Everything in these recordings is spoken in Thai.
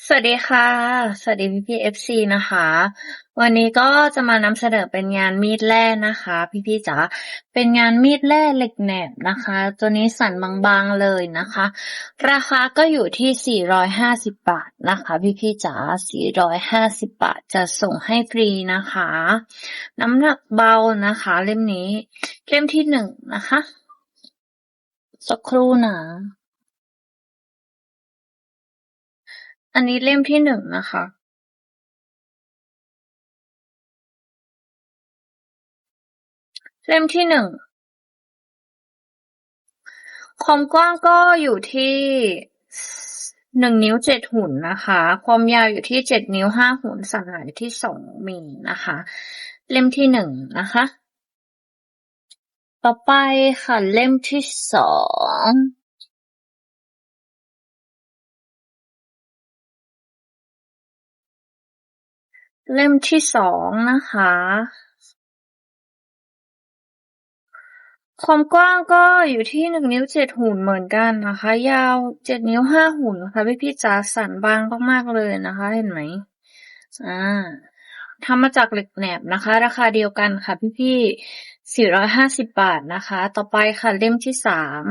สวัสดีค่ะ สวัสดีพี่พี่เอฟซีนะคะ วันนี้ก็จะมานำเสนอเป็นงานมีดแร่นะคะ พี่พี่จ๋าเป็นงานมีดแร่เหล็กแหนบนะคะ ตัวนี้สันบางๆเลยนะคะ ราคาก็อยู่ที่ 450 บาทนะคะ พี่พี่จ๋า450 บาทจะส่งให้ฟรีนะคะ น้ำหนักเบานะคะ เล่มนี้ เล่มที่หนึ่งนะคะ สักครู่นะ อันนี้เล่มที่หนึ่งนะคะเล่มที่หนึ่ง ความกว้างก็อยู่ที่หนึ่งนิ้วเจ็ดหุ่นนะคะ ความยาวอยู่ที่เจ็ดนิ้วห้าหุ่นสัดส่วนอยที่สองมิลนะคะ เล่มที่หนึ่งนะคะ ต่อไปค่ะเล่มที่สอง เล่มที่สองนะคะ ความกว้างก็อยู่ที่หนึ่งนิ้วเจ็ดหุ่นเหมือนกันนะคะ ยาวเจ็ดนิ้วห้าหุ่นค่ะพี่พี่จ๋าสันบางมากๆเลยนะคะ เห็นไหมอ่าทำมาจากเหล็กแหนบนะคะ ราคาเดียวกันค่ะพี่พี่สี่ร้อยห้าสิบบาทนะคะ ต่อไปค่ะเล่มที่สาม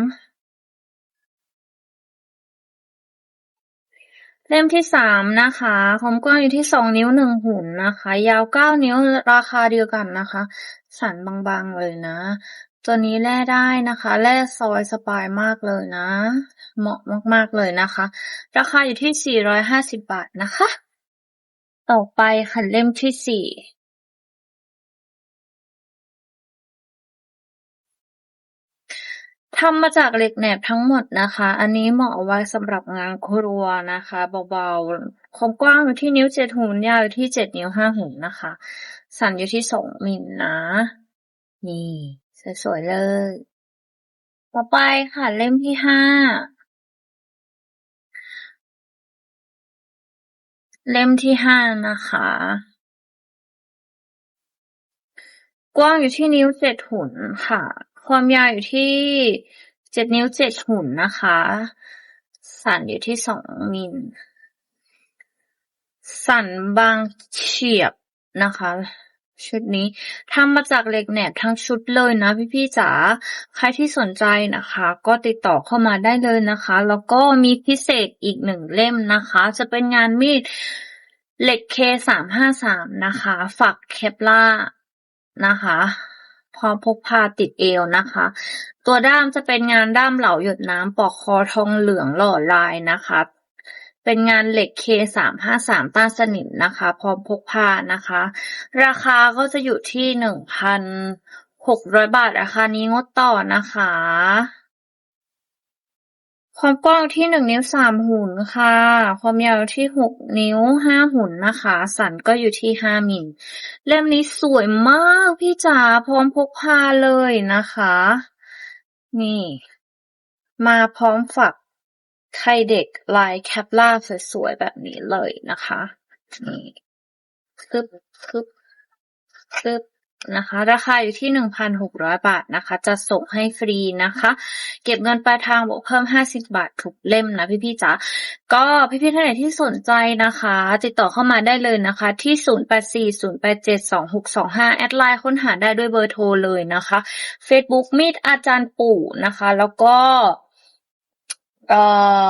เล่มที่สามนะคะ ความกว้างอยู่ที่สองนิ้วหนึ่งหุ่นนะคะ ยาวเก้านิ้วราคาเดียวกันนะคะ สันบางๆเลยนะ ตัวนี้แล่ได้นะคะแล่ซอยสปายมากเลยนะ เหมาะมากๆเลยนะคะ ราคาอยู่ที่สี่ร้อยห้าสิบบาทนะคะ ต่อไปค่ะเล่มที่สี่ ทำมาจากเหล็กแหนบทั้งหมดนะคะ อันนี้เหมาะเอาไว้สำหรับงานครัวนะคะ เบาๆความกว้างอยู่ที่นิ้วเจ็ดหุ่นยาวอยู่ที่เจ็ดนิ้วห้าหุ่นนะคะ สันอยู่ที่สองมิลนะ นี่ สวยๆเลย ต่อไปค่ะเล่มที่ห้าเล่มที่ห้านะคะ กว้างอยู่ที่นิ้วเจ็ดหุ่นค่ะ ความยาวอยู่ที่เจ็ดนิ้วเจ็ดหุ่นนะคะ สันอยู่ที่สองมิล สันบางเฉียบนะคะ ชุดนี้ทำมาจากเหล็กแหนบทั้งชุดเลยนะพี่ๆจ๋า ใครที่สนใจนะคะ ก็ติดต่อเข้ามาได้เลยนะคะ แล้วก็มีพิเศษอีกหนึ่งเล่มนะคะ จะเป็นงานมีดเหล็กเคสามห้าสามนะคะ ฝักเคปล่านะคะ พร้อมพกพาติดเอวนะคะ ตัวด้ามจะเป็นงานด้ามเหลาหยดน้ำปอกคอทองเหลืองหล่อลายนะคะ เป็นงานเหล็กเคสามห้าสามต้านสนิมนะคะ พร้อมพกพานะคะ ราคาก็จะอยู่ที่หนึ่งพันหกร้อยบาท ราคานี้งดต่อนะคะ ความกว้างที่หนึ่งนิ้วสามหุ่นค่ะ ความยาวที่หกนิ้วห้าหุ่นนะคะ สันก็อยู่ที่ห้ามิล เล่มนี้สวยมากพี่จ๋าพร้อมพกพาเลยนะคะ นี่ มาพร้อมฝักไข่เด็กลายแคปล่าสวยๆแบบนี้เลยนะคะ นี่คึบคึบคึบ นะคะราคาอยู่ที่หนึ่งพันหกร้อยบาทนะคะจะส่งให้ฟรีนะคะ เก็บเงินปลายทางบวกเพิ่มห้าสิบบาททุกเล่มนะพี่ๆจ๋าก็พี่ๆท่านไหนที่สนใจนะคะ ติดต่อเข้ามาได้เลยนะคะ ที่ 0840872625 แอดไลน์ค้นหาได้ด้วยเบอร์โทรเลยนะคะ Facebook มีดอาจารย์ปู่นะคะ แล้วก็เอ่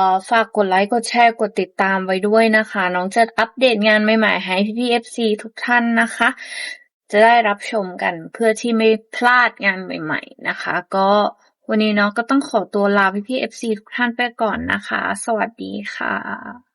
อฝากกดไลค์ กดแชร์ กดติดตามไว้ด้วยนะคะ น้องจะอัปเดตงานใหม่ๆ ให้พี่ๆ FC ทุกท่านนะคะ จะได้รับชมกันเพื่อที่ไม่พลาดงานใหม่ ๆ นะคะ ก็วันนี้เนาะก็ต้องขอตัวลาพี่ๆ FC ทุกท่านไปก่อนนะคะ สวัสดีค่ะ